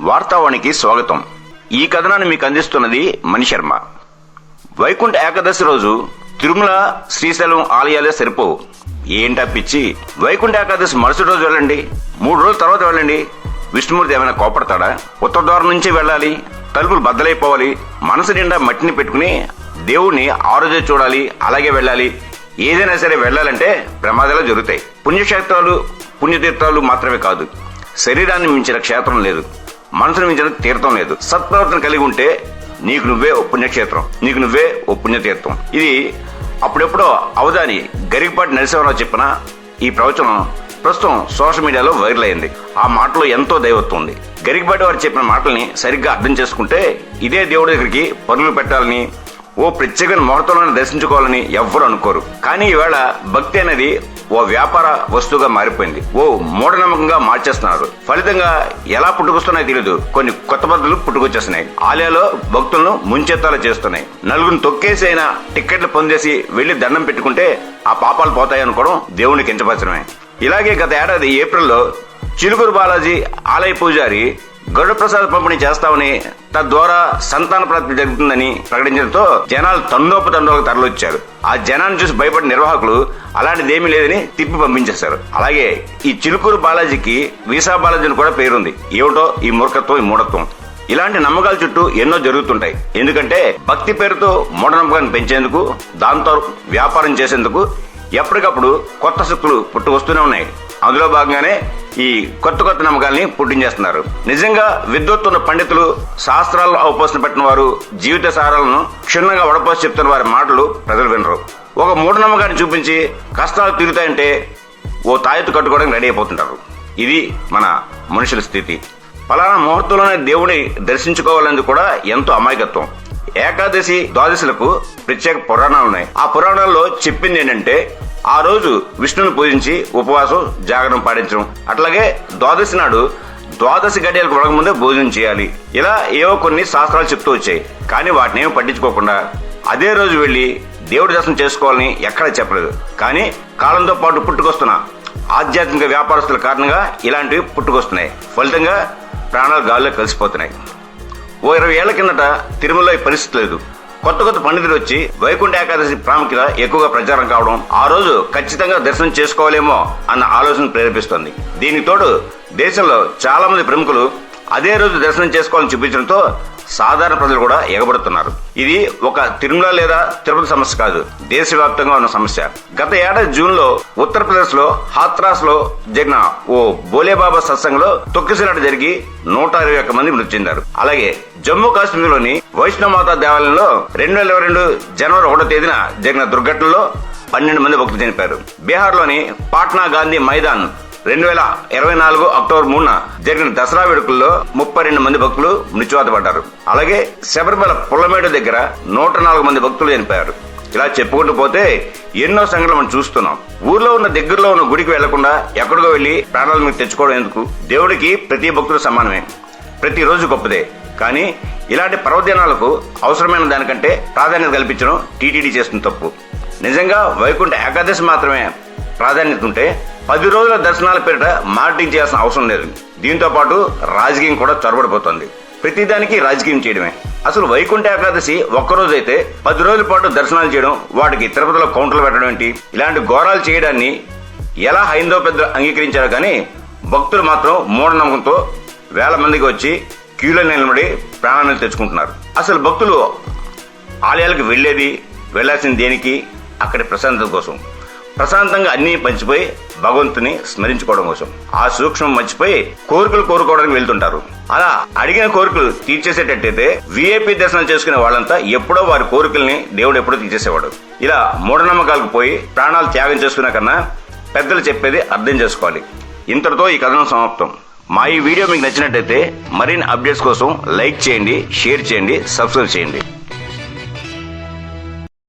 వార్తావానికి స్వాగతం. ఈ కథనాన్ని మీకు అందిస్తున్నది మణిశర్మ వైకుంఠ ఏకాదశి రోజు తిరుమల శ్రీశైలం ఆలయాలే సరిపోవు ఏంటా పిచ్చి? వైకుంఠ ఏకాదశి మరుసటి రోజు వెళ్ళండి. మూడు రోజుల తర్వాత వెళ్ళండి. విష్ణుమూర్తి ఏమైనా కోపడతాడా? ఉత్తర ద్వారం నుంచి వెళ్ళాలి. తలుపులు బద్దలైపోవాలి. మనసు నిండా మట్టిని పెట్టుకుని దేవుణ్ణి ఆరోజు చూడాలి. అలాగే వెళ్ళాలి. ఏదైనా సరే వెళ్ళాలంటే ప్రమాదాలు జరుగుతాయి. పుణ్యక్షేత్రాలు పుణ్యతీర్థాలు మాత్రమే కాదు. శరీరాన్ని మించిన క్షేత్రం లేదు. మనసును మించిన తీర్థం లేదు. సత్ప్రవర్తన కలిగి ఉంటే నీకు నువ్వే ఓ పుణ్యక్షేత్రం నీకు నువ్వే ఓ పుణ్యతీర్థం. ఇది అప్పుడెప్పుడో అవదాని గరికపాటి నరసింహరావు చెప్పిన ఈ ప్రవచనం ప్రస్తుతం సోషల్ మీడియాలో వైరల్ అయింది. ఆ మాటలో ఎంతో దైవత్వం ఉంది. గరికపాటి వారు చెప్పిన మాటల్ని సరిగ్గా అర్థం చేసుకుంటే ఇదే దేవుడి దగ్గరికి పనులు పెట్టాలని ఓ ప్రత్యేకమైన ముహూర్తంలోనే దర్శించుకోవాలని ఎవ్వరు అనుకోరు. కానీ ఈవేళ భక్తి అనేది ఓ వ్యాపార వస్తువుగా మారిపోయింది. ఓ మూఢనమ్మకంగా మార్చేస్తున్నారు. ఫలితంగా ఎలా పుట్టుకొస్తున్నాయో తెలియదు కొన్ని కొత్త పద్ధతులు పుట్టుకొచ్చేస్తున్నాయి. ఆలయాలో భక్తులను ముంచెత్తాలు చేస్తున్నాయి. నలుగురిని తొక్కేసి అయినా టిక్కెట్లు పొందేసి వెళ్ళి దండం పెట్టుకుంటే ఆ పాపాలు పోతాయి అనుకోవడం దేవుని కించపరచడమే. ఇలాగే గత ఏడాది ఏప్రిల్లో చిలుకూరు బాలాజీ ఆలయ పూజారి గరుడ ప్రసాద్ పంపిణీ చేస్తామని తద్వారా సంతాన ప్రాప్తి జరుగుతుందని ప్రకటించడంతో జనాలు తండోపు తండోలకు తరలొచ్చారు ఆ జనాన్ని చూసి భయపడిన నిర్వాహకులు అలాంటిదేమీ లేదని తిప్పి పంపించేశారు. అలాగే ఈ చిలుకూరు బాలాజీకి వీసా బాలాజీ అని కూడా పేరుంది. ఏమిటో ఈ మూర్ఖత్వం ఈ మూఢత్వం. ఇలాంటి నమ్మకాల చుట్టూ ఎన్నో జరుగుతుంటాయి. ఎందుకంటే భక్తి పేరుతో మూఢనమ్మకాన్ని పెంచేందుకు దాంతో వ్యాపారం చేసేందుకు ఎప్పటికప్పుడు కొత్త శక్తులు పుట్టుకొస్తూనే ఉన్నాయి. అందులో భాగంగానే ఈ కొత్త కొత్త నమ్మకాల్ని పుట్టించేస్తున్నారు. నిజంగా విద్వత్తున్న పండితులు శాస్త్రాల్లో అవపోసన పెట్టిన వారు జీవిత సారాలను క్షుణ్ణంగా వడపోసి చెప్తున్న వారి మాటలు ప్రజలు వినరు. ఒక మూఢనమ్మకాన్ని చూపించి కష్టాలు తీరుతాయంటే ఓ తాయెత్తు కట్టుకోవడానికి రెడీ అయిపోతుంటారు. ఇది మన మనుషుల స్థితి. ఫలానా ముహూర్తంలోనే దేవుని దర్శించుకోవాలనేది కూడా ఎంతో అమాయకత్వం. ఏకాదశి ద్వాదశులకు ప్రత్యేక పురాణాలు ఉన్నాయి. ఆ పురాణాల్లో చెప్పింది ఏంటంటే ఆ రోజు విష్ణుని పూజించి ఉపవాసం జాగరణ పాటించడం. అట్లాగే ద్వాదశి నాడు ద్వాదశి గడియలకు వడక ముందే భోజనం చేయాలి. ఇలా ఏవో కొన్ని శాస్త్రాలు చెప్తూ వచ్చాయి. కానీ వాటిని ఏమి పట్టించుకోకుండా అదే రోజు వెళ్ళి దేవుడి దర్శనం చేసుకోవాలని ఎక్కడ చెప్పలేదు. కానీ కాలంతో పాటు పుట్టుకొస్తున్న ఆధ్యాత్మిక వ్యాపారస్తుల కారణంగా ఇలాంటివి పుట్టుకొస్తున్నాయి. ఫలితంగా ప్రాణాలు గాల్లో కలిసిపోతున్నాయి. ఓ ఇరవై ఏళ్ళ కిందట తిరుమలలో ఈ పరిస్థితి లేదు. కొత్త కొత్త పండితులు వచ్చి వైకుంఠ ఏకాదశి ప్రాముఖ్యత ఎక్కువగా ప్రచారం కావడం ఆ రోజు ఖచ్చితంగా దర్శనం చేసుకోవాలేమో అన్న ఆలోచన ప్రేరేపిస్తోంది. దీనికి తోడు దేశంలో చాలా మంది ప్రముఖులు అదే రోజు దర్శనం చేసుకోవాలని చూపించడంతో సాధారణ ప్రజలు కూడా ఎగబడుతున్నారు. ఇది ఒక తిరుమల లేదా తిరుపతి సమస్య కాదు. దేశవ్యాప్తంగా ఉన్న సమస్య. గత ఏడాది జూన్లో ఉత్తరప్రదేశ్లో హాత్రాస్లో జరిగిన ఓ బోలేబాబా సత్సంగంలో తొక్కిసినట్టు జరిగి నూట ఇరవై ఒక్క మంది మృతి చెందారు. అలాగే జమ్మూ కాశ్మీర్లోని వైష్ణవమాత దేవాలయంలో రెండు వేల ఇరవై రెండు జనవరి ఒకటో తేదీన జరిగిన దుర్ఘటనలో పన్నెండు మంది భక్తులు చనిపోయారు. బీహార్లోని పాట్నా గాంధీ మైదాన్ రెండు వేల ఇరవై నాలుగు అక్టోబర్ మూడున జరిగిన దసరా వేడుకల్లో ముప్పై రెండు మంది భక్తులు మృత్యువాత పడ్డారు అలాగే శబరిమల పుల్లమేడు దగ్గర నూట నాలుగు మంది భక్తులు చనిపోయారు. ఇలా చెప్పుకుంటూ పోతే ఎన్నో సంఘటనలు మనం చూస్తున్నాం. ఊర్లో ఉన్న దగ్గరలో ఉన్న గుడికి వెళ్ళకుండా ఎక్కడికో వెళ్ళి ప్రాణాలు మీకు తెచ్చుకోవడం ఎందుకు? దేవుడికి ప్రతి భక్తుడు సమానమే. ప్రతిరోజు గొప్పదే. కానీ ఇలాంటి పర్వదినాలకు అవసరమైన దానికంటే ప్రాధాన్యత కల్పించడం టీటీడీ చేస్తున్న తప్పు. నిజంగా వైకుంఠ ఏకాదశి మాత్రమే ప్రాధాన్యత ఉంటే పది రోజుల దర్శనాల పేరిట మార్టింగ్ చేయాల్సిన అవసరం లేదు. దీంతో పాటు రాజకీయం కూడా చొరబడిపోతుంది. ప్రతిదానికి రాజకీయం చేయడమే. అసలు వైకుంఠ ఏకాదశి ఒక్కరోజు అయితే పది రోజుల పాటు దర్శనాలు చేయడం వాటికి తిరుపతిలో కౌంటర్లు పెట్టడం ఏంటి? ఇలాంటి ఘోరాలు చేయడాన్ని ఎలా హైందవ పెద్దలు అంగీకరించారు కానీ భక్తులు మాత్రం మూఢనమ్మకంతో వేల మందికి వచ్చి క్యూలో నిలబడి ప్రాణాలను తెచ్చుకుంటున్నారు. అసలు భక్తులు ఆలయాలకు వెళ్ళేది వెళ్ళాల్సిన దేనికి? అక్కడి ప్రశాంతత కోసం. ప్రశాంతంగా అన్నీ పంచిపోయి భగవంతుని స్మరించుకోవడం కోసం. ఆ సూక్ష్మం మర్చిపోయి కోరికలు కోరుకోవడానికి వెళ్తుంటారు. అలా అడిగిన కోరికలు తీర్చేసేటట్టయితే విఐపి దర్శనం చేసుకునే వాళ్ళంతా ఎప్పుడో వారి కోరికల్ని దేవుడు ఎప్పుడో తీర్చేసేవాడు. ఇలా మూఢనమ్మకాలకు పోయి ప్రాణాలు త్యాగం చేసుకునే కన్నా పెద్దలు చెప్పేది అర్థం చేసుకోవాలి. ఇంతటితో ఈ కథనం సమాప్తం. మా ఈ వీడియో మీకు నచ్చినట్టయితే మరిన్ని అప్డేట్స్ కోసం లైక్ చేయండి షేర్ చేయండి సబ్స్క్రైబ్ చేయండి.